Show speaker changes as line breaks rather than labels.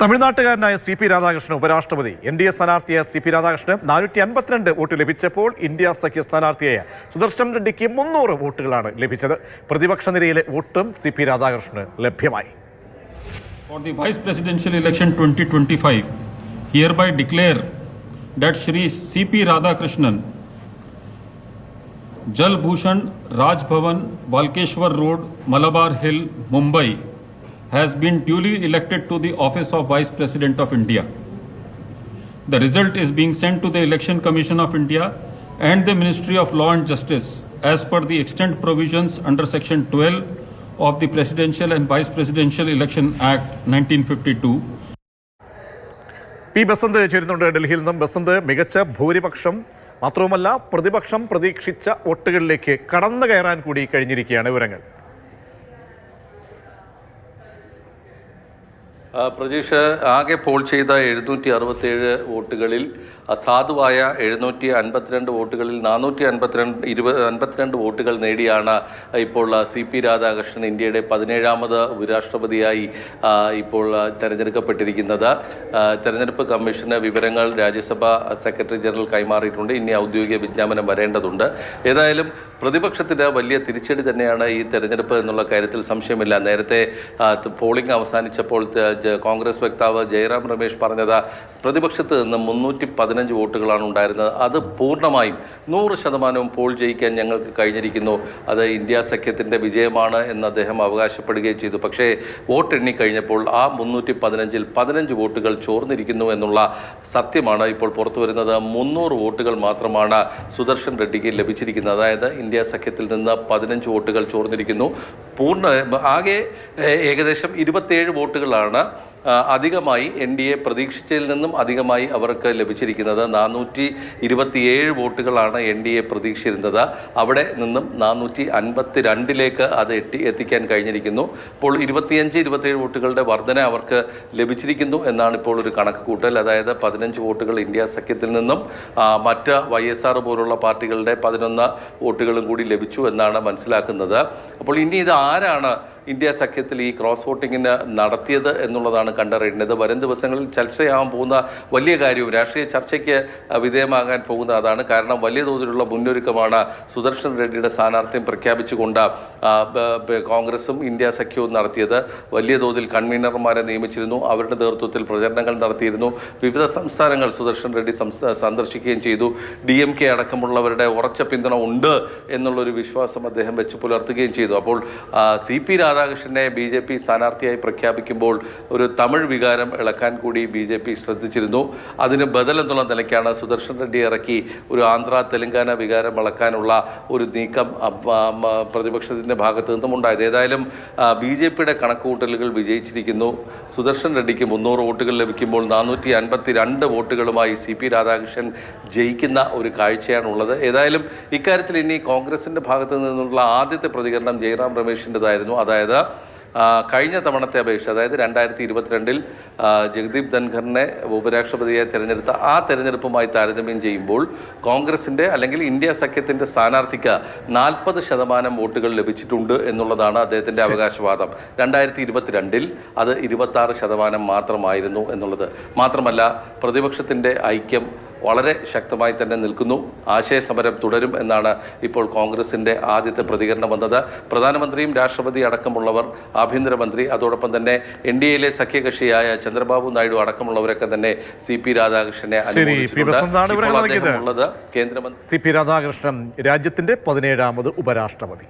തമിഴ്നാട്ടുകാരനായ C P Radhakrishnan ഉപരാഷ്ട്രപതി. N D A സ്ഥാനാർത്ഥിയായ C P Radhakrishnan നാനൂറ്റി അൻപത്തിരണ്ട് വോട്ട് ലഭിച്ചപ്പോൾ ഇന്ത്യ സഖ്യ സ്ഥാനാർത്ഥിയായ സുദർശൻ റെഡ്ഡിക്ക് മുന്നൂറ് വോട്ടുകളാണ് ലഭിച്ചത്. പ്രതിപക്ഷ നിരയിലെ വോട്ടും സി പി രാധാകൃഷ്ണന് ലഭ്യമായി.
For the vice presidential election twenty twenty 2025, here by declare that Shri C P Radhakrishnan Jalbhushan Raj Bhavan Balkeshwar road Malabar hill Mumbai, has been duly elected to the office of Vice President of India. The result is being sent to the Election Commission of India and the Ministry of Law and Justice as per the extent provisions under Section 12 of the Presidential and Vice Presidential Election Act 1952.
P Basanth ചേരുന്നുണ്ട് ഡൽഹിയിൽ നിന്നും ബസന്ത് മികച്ച ഭൂരിപക്ഷം മാത്രവുമല്ല പ്രതിപക്ഷം പ്രതീക്ഷിച്ച വോട്ടുകളിലേക്ക് കടന്നു കയറാൻ കൂടി കഴിഞ്ഞിരിക്കുകയാണ് വിവരങ്ങൾ
പ്രജീഷ് ആകെ പോൾ ചെയ്ത എഴുന്നൂറ്റി അറുപത്തേഴ് വോട്ടുകളിൽ അസാധുവായ എഴുന്നൂറ്റി അൻപത്തിരണ്ട് വോട്ടുകളിൽ നാനൂറ്റി അൻപത്തിരണ്ട് ഇരുപത് അൻപത്തിരണ്ട് വോട്ടുകൾ നേടിയാണ് ഇപ്പോൾ സി പി രാധാകൃഷ്ണൻ ഇന്ത്യയുടെ പതിനേഴാമത് ഉപരാഷ്ട്രപതിയായി ഇപ്പോൾ തിരഞ്ഞെടുക്കപ്പെട്ടിരിക്കുന്നത്. തെരഞ്ഞെടുപ്പ് കമ്മീഷന് വിവരങ്ങൾ രാജ്യസഭ സെക്രട്ടറി ജനറൽ കൈമാറിയിട്ടുണ്ട്. ഇനി ഔദ്യോഗിക വിജ്ഞാപനം വരേണ്ടതുണ്ട്. ഏതായാലും പ്രതിപക്ഷത്തിന് വലിയ തിരിച്ചടി തന്നെയാണ് ഈ തെരഞ്ഞെടുപ്പ് എന്നുള്ള കാര്യത്തിൽ സംശയമില്ല. നേരത്തെ പോളിംഗ് അവസാനിച്ചപ്പോൾ കോൺഗ്രസ് വക്താവ് ജയറാം രമേശ് പറഞ്ഞത് പ്രതിപക്ഷത്ത് നിന്ന് മുന്നൂറ്റി പതിനഞ്ച് വോട്ടുകളാണ് ഉണ്ടായിരുന്നത്. അത് പൂർണമായും നൂറ് ശതമാനവും പോൾ ജയിക്കാൻ ഞങ്ങൾക്ക് കഴിഞ്ഞിരിക്കുന്നു. അത് ഇന്ത്യ സഖ്യത്തിന്റെ വിജയമാണ് എന്ന് അദ്ദേഹം അവകാശപ്പെടുകയും ചെയ്തു. പക്ഷേ വോട്ട് എണ്ണിക്കഴിഞ്ഞപ്പോൾ ആ മുന്നൂറ്റി പതിനഞ്ചിൽ പതിനഞ്ച് വോട്ടുകൾ ചോർന്നിരിക്കുന്നു എന്നുള്ള സത്യമാണ് ഇപ്പോൾ പുറത്തു വരുന്നത്. മുന്നൂറ് വോട്ടുകൾ മാത്രമാണ് സുദർശൻ റെഡ്ഡിക്ക് ലഭിച്ചിരിക്കുന്നത്. അതായത് ഇന്ത്യ സഖ്യത്തിൽ നിന്ന് പതിനഞ്ച് വോട്ടുകൾ ചോർന്നിരിക്കുന്നു. പൂർണ ആകെ ഏകദേശം ഇരുപത്തേഴ് വോട്ടുകളാണ് അധികമായി എൻ ഡി എ പ്രതീക്ഷിച്ചതിൽ നിന്നും അധികമായി അവർക്ക് ലഭിച്ചിരിക്കുന്നത് നാനൂറ്റി ഇരുപത്തിയേഴ് വോട്ടുകളാണ് എൻ ഡി എ പ്രതീക്ഷിച്ചിരുന്നത്. അവിടെ നിന്നും നാനൂറ്റി അൻപത്തി രണ്ടിലേക്ക് അത് എത്തി എത്തിക്കാൻ കഴിഞ്ഞിരിക്കുന്നു. ഇപ്പോൾ ഇരുപത്തിയഞ്ച് ഇരുപത്തിയേഴ് വോട്ടുകളുടെ വർധന അവർക്ക് ലഭിച്ചിരിക്കുന്നു എന്നാണ് ഇപ്പോൾ ഒരു കണക്ക് കൂട്ടൽ അതായത് പതിനഞ്ച് വോട്ടുകൾ ഇന്ത്യ സഖ്യത്തിൽ നിന്നും മറ്റ് വൈ എസ് ആർ പോലുള്ള പാർട്ടികളുടെ പതിനൊന്ന് വോട്ടുകളും കൂടി ലഭിച്ചു എന്നാണ് മനസ്സിലാക്കുന്നത്. അപ്പോൾ ഇനി ഇത് ആരാണ് ഇന്ത്യ സഖ്യത്തിൽ ഈ ക്രോസ് വോട്ടിങ്ങിന് നടത്തിയത് എന്നുള്ളതാണ് കണ്ടറിയേണ്ടത്. വരും ദിവസങ്ങളിൽ ചർച്ചയാവാൻ പോകുന്ന വലിയ കാര്യവും രാഷ്ട്രീയ ചർച്ചയ്ക്ക് വിധേയമാകാൻ പോകുന്ന അതാണ്. കാരണം വലിയ തോതിലുള്ള മുന്നൊരുക്കമാണ് സുദർശൻ റെഡ്ഡിയുടെ സ്ഥാനാർത്ഥ്യം പ്രഖ്യാപിച്ചുകൊണ്ട് കോൺഗ്രസും ഇന്ത്യ സഖ്യവും നടത്തിയത്. വലിയ തോതിൽ കൺവീനർമാരെ നിയമിച്ചിരുന്നു. അവരുടെ നേതൃത്വത്തിൽ പ്രചരണങ്ങൾ നടത്തിയിരുന്നു. വിവിധ സംസ്ഥാനങ്ങൾ സുദർശൻ റെഡ്ഡി സന്ദർശിക്കുകയും ചെയ്തു. ഡി എം കെ അടക്കമുള്ളവരുടെ ഉറച്ച പിന്തുണ ഉണ്ട് എന്നുള്ളൊരു വിശ്വാസം അദ്ദേഹം വെച്ച് പുലർത്തുകയും ചെയ്തു. അപ്പോൾ സി പി രാധാകൃഷ്ണനെ ബി ജെ പി സ്ഥാനാർത്ഥിയായി പ്രഖ്യാപിക്കുമ്പോൾ ഒരു തമിഴ് വികാരം ഇളക്കാൻ കൂടി ബി ജെ പി ശ്രദ്ധിച്ചിരുന്നു. അതിന് ബദൽ എന്നുള്ള നിലയ്ക്കാണ് സുദർശൻ റെഡ്ഡി ഇറക്കി ഒരു ആന്ധ്ര തെലങ്കാന വികാരം വളക്കാനുള്ള ഒരു നീക്കം പ്രതിപക്ഷത്തിന്റെ ഭാഗത്തു നിന്നും ഉണ്ടായത്. ഏതായാലും ബി ജെ പിയുടെ കണക്കുകൂട്ടലുകൾ വിജയിച്ചിരിക്കുന്നു. സുദർശൻ റെഡ്ഡിക്ക് മുന്നൂറ് വോട്ടുകൾ ലഭിക്കുമ്പോൾ നാനൂറ്റി അൻപത്തി രണ്ട് വോട്ടുകളുമായി സി പി രാധാകൃഷ്ണൻ ജയിക്കുന്ന ഒരു കാഴ്ചയാണുള്ളത്. ഏതായാലും ഇക്കാര്യത്തിൽ ഇനി കോൺഗ്രസിന്റെ ഭാഗത്തു നിന്നുള്ള ആദ്യത്തെ പ്രതികരണം ജയറാം രമേശിന്റെതായിരുന്നു അതായത് ആ, കഴിഞ്ഞ തവണത്തെ അപേക്ഷ അതായത് രണ്ടായിരത്തി ഇരുപത്തിരണ്ടിൽ ജഗദീപ് ധൻഖറിനെ ഉപരാഷ്ട്രപതിയെ തിരഞ്ഞെടുത്ത ആ തെരഞ്ഞെടുപ്പുമായി താരതമ്യം ചെയ്യുമ്പോൾ കോൺഗ്രസിന്റെ അല്ലെങ്കിൽ ഇന്ത്യ സഖ്യത്തിന്റെ സ്ഥാനാർത്ഥിക്ക് നാൽപ്പത് ശതമാനം വോട്ടുകൾ ലഭിച്ചിട്ടുണ്ട് എന്നുള്ളതാണ് അദ്ദേഹത്തിന്റെ അവകാശവാദം. രണ്ടായിരത്തി ഇരുപത്തിരണ്ടിൽ അത് ഇരുപത്താറ് ശതമാനം മാത്രമായിരുന്നു എന്നുള്ളത്. മാത്രമല്ല പ്രതിപക്ഷത്തിന്റെ ഐക്യം വളരെ ശക്തമായി തന്നെ നിൽക്കുന്നു. ആശയ സമരം തുടരും എന്നാണ് ഇപ്പോൾ കോൺഗ്രസിന്റെ ആദ്യത്തെ പ്രതികരണം വന്നത്. പ്രധാനമന്ത്രിയും രാഷ്ട്രപതി അടക്കമുള്ളവർ ആഭ്യന്തരമന്ത്രി അതോടൊപ്പം തന്നെ എൻ ഡി എയിലെ സഖ്യകക്ഷിയായ ചന്ദ്രബാബു നായിഡു അടക്കമുള്ളവരൊക്കെ തന്നെ സി പി രാധാകൃഷ്ണനെ
അനുഭവിച്ചിട്ടുണ്ട്
അനുമോദിച്ചിട്ടുണ്ട്. കേന്ദ്രമന്ത്രി
സി പി രാധാകൃഷ്ണൻ രാജ്യത്തിന്റെ പതിനേഴാമത് ഉപരാഷ്ട്രപതി.